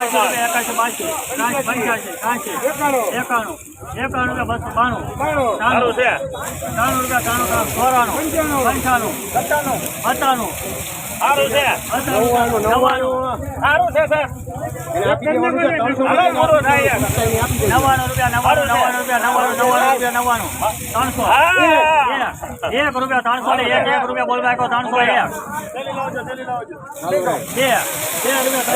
એકાશી બાસી પંચ્યાસી ત્રાસી એકાણું. એકાણું રૂપિયા બસો બાણું. ત્રાણું રૂપિયા ત્રાણું ત્રાણું ચોરાણું પંચાણું સત્તાણું સત્તાણું સારું છે અઠાણું નવ્વાણું સારું છે. સર. નવ્વાણું રૂપિયા નવ્વાણું નવ્વાણું રૂપિયા નવ્વાણું નવ્વાણું. રૂપિયા નવ્વાણું ત્રણસો. એક રૂપિયા ત્રણસો ને એક એક રૂપિયા બોલવા કહો ત્રણસો એક. બે બે રૂપિયા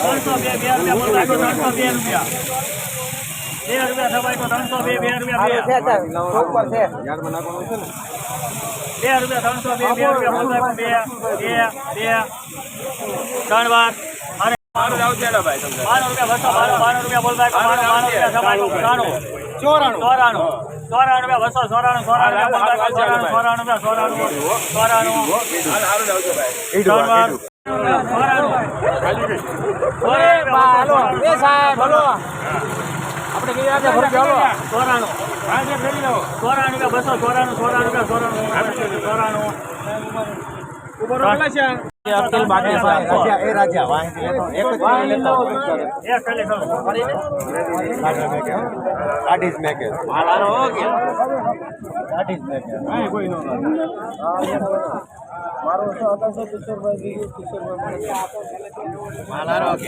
ત્રણસો, બે બે રૂપિયા બોલવા કહો ત્રણસો, બે રૂપિયા. બે રૂપિયા થવાય તો ત્રણસો, બે બે રૂપિયા બે. રૂપિયા ત્રણસો, બે બે રૂપિયા બોલવા બે બે બે. ત્રણ વાર. બાણું રૂપિયા બસો, બાર બાણું રૂપિયા બોલવા ચોરાણું. ચોરાણું. ચોરાણું બસો ચોરાણું ચોરાણું ચોરાણું ચોરાણું ચોરાણું ચોરાણું હાલ સારું જ આવશે ભાઈ. ત્રણ વાર ચોરાણું ચોરાણું બસો ચોરાણું ચોરાણું ચોરાણું. ચોરાણું. અબ્દુલ બાકી છે એ રાજા વાંચી લેતો એક જ કરી લેતો એક ખાલી કરો કાઢી જ મેકે કાઢી જ મેકે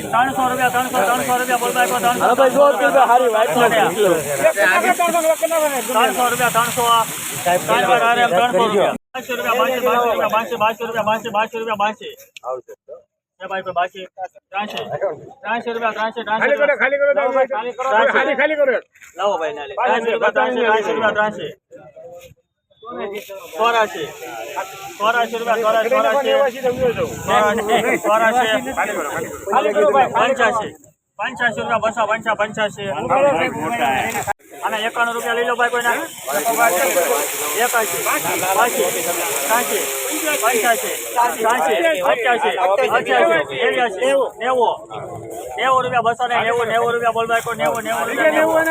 ત્રણસો રૂપિયા ત્રણસો ત્રણસો રૂપિયા બોલવા કહો ત્રણસો ત્રણસો રૂપિયા ત્રણસો ત્રણ વાર હારે એમ ત્રણસો રૂપિયા બાસી રૂપિયા બાસી બાસી રૂપિયા બાસી બાસી રૂપિયા બાસી એ ભાઈ કોઈ બાસી ત્રાસી ત્રાસી રૂપિયા ત્રાસી ત્રાસી ખાલી કરો ખાલી કરો લાવો ભાઈ, ખાલી કરો ખાલી ખાલી કરો લાવો ભાઈ નાલે ત્રાસી રૂપિયા ત્રાસી ત્રાસી રૂપિયા ત્રાસી ચોરાશી ચોરાશી રૂપિયા ચોરાશી ચોરાશી ચોરાશી પંચ્યાસી પંચ્યાસી રૂપિયા બસો પંચા પંચ્યાસી અને એકાણું રૂપિયા લઈ લો ભાઈ કોઈના? એકાશી. બાસી ત્રાસી પંચ્યાસી ત્રાસી અઠ્યાસી અઠ્યાસી નેવ્યાસી નેવું નેવું રૂપિયા બસો ને નેવું નેવું રૂપિયા બોલ ભાઈ. કોઈ નેવું. નેવું રૂપિયા નેવું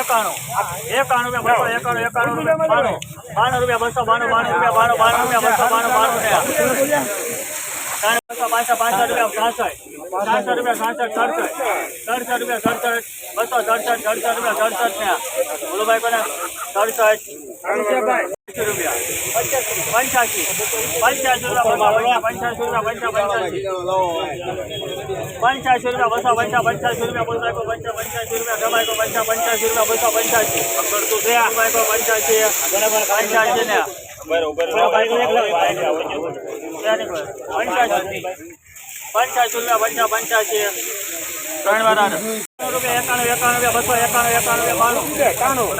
એકાણું. એકાણું રૂપિયા બસો એકાણું એકાણું રૂપિયા બાણું. બાણું રૂપિયા બસો બાણું બાણું રૂપિયા બાણું બાણું રૂપિયા બસો બાણું બાણું રૂપિયા. પાંસઠ પાંસઠ રૂપિયા છાસઠ છાસઠ રૂપિયા છાસઠ સડસઠ સડસઠ રૂપિયા સડસઠ બસો સડસઠ સડસઠ રૂપિયા સડસઠ ને બોલો ભાઈ કોને? સડસઠ પંચ્યાસી રૂપિયા. પંચ્યાસી. પંચ્યાસી રૂપિયા પંચ્યાસી રૂપિયા પંચા પંચ્યાસી. પંચ્યાસી રૂપિયા બસો પંચા પંચ્યાસી રૂપિયા બોલ ભાઈ પંચા પંચ્યાસી રૂપિયા પંચા પંચ્યાસી રૂપિયા બસો પંચ્યાસી. પકડતું છે ભાઈ પંચ્યાસી. પંચ્યાસી ને. પંચ્યાસી. પંચ્યાસી રૂપિયા પંચા પંચ્યાસી. ત્રણ વાર. રૂપિયા બસો એકાણું એકાણું બાણું. ત્રાણું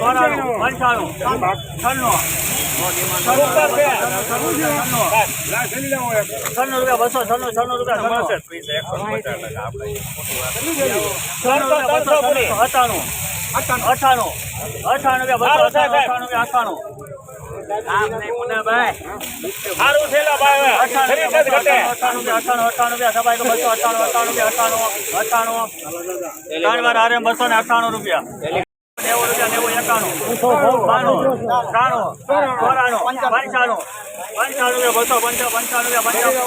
ચોરાણું પંચાણું છન્નું. છન્નું રૂપિયા, બસો છન્નું છન્નું રૂપિયા, છન્નું. અઠાણું. અઠાણું. અઠાણું રૂપિયા, બસો અઠાણું અઠાણું. સારું છે બસો ને અઠાણું રૂપિયા. નેવું રૂપિયા નેવું એકાણું. બાણું ત્રાણું ચોરાણું પંચાણું. પંચાણું બસો પંચા પંચાણું પંચાણું.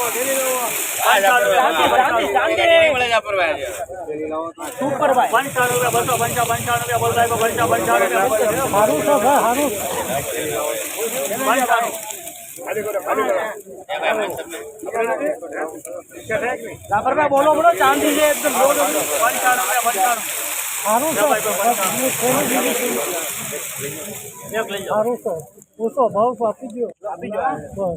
પંચાણું. બસો બોલો બોલો ચાંદી છે એકદમ સારું છો સારું છે પૂછો ભાવ આપી દો આપી દો પંચાણું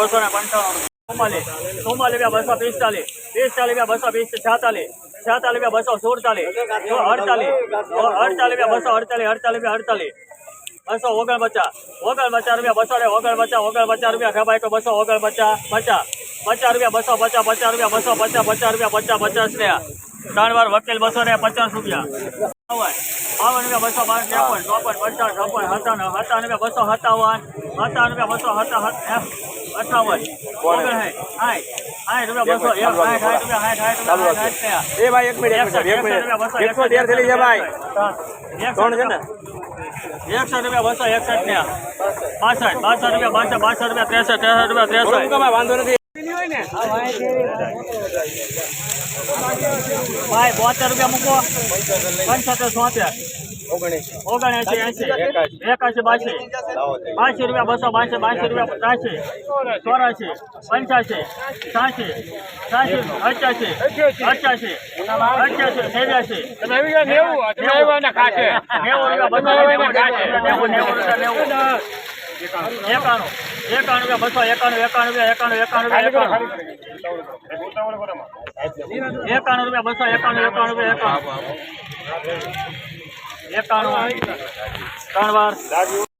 બસો ને પંચાણું. ચુમ્માલીસ ચુમ્માલીસ બસો પિસ્તાલીસ પિસ્તાલીસ બસો છાતાલીસ છાતાલીસ બસો સુડતાલીસ અડતાલીસ અડતાલીસ બસો અડતાલીસ અડતાલીસ અડતાલીસ. બસો ઓગણ પચાસ ઓગણ પચાસ રૂપિયા બસો ને ઓગણ પચાસ ઓગણ પચાસ રૂપિયા ખબાય તો બસો ઓગણ પચાસ પચાસ પચાસ રૂપિયા બસો પચાસ પચાસ રૂપિયા બસો પચાસ પચાસ રૂપિયા પચાસ પચાસ ને ત્રણ વાર વકીલ બસો ને પચાસ રૂપિયા. બાવન રૂપિયા બસો ત્રેપન ચોપન પંચાવન છપ્પન સત્તાવન સત્તાવન રૂપિયા બસો સત્તાવન સત્તાવન રૂપિયા બસો અઠાવન સાઠ રૂપિયા બસો એ ભાઈ એક મિનિટ એક મિનિટ એક એકસો તેર થેલી છે ભાઈ. ત્રણ છે ને? એકસઠ રૂપિયા બસો એકસઠ ને બાસઠ બાસઠ રૂપિયા બાસઠ બાસઠ રૂપિયા ત્રેસઠ ત્રેસઠ રૂપિયા ત્રેસઠ વાંધો નથી. ભાઈ બોતેર રૂપિયા મૂકો. પંચોતેર સોતેર. ઓગણીસ એસી એકાસી બાસી. બાસી રૂપિયા બસો બાસી બાસી રૂપિયા ત્રાસી ચોરાશી પંચ્યાસી છ્યાસી છ્યાસી અઠ્યાસી અઠ્યાસી અઠ્યાસી નેવ્યાસી નેવું રૂપિયા બસો નેવું નેવું રૂપિયા નેવું. એકાણું એકાણું રૂપિયા બસો એકાણું એકાણું રૂપિયા એકાણું એકાણું એકાણું એકાણું રૂપિયા બસો એકાણું એકાણું રૂપિયા એકાણું એકાણું ત્રણ વાર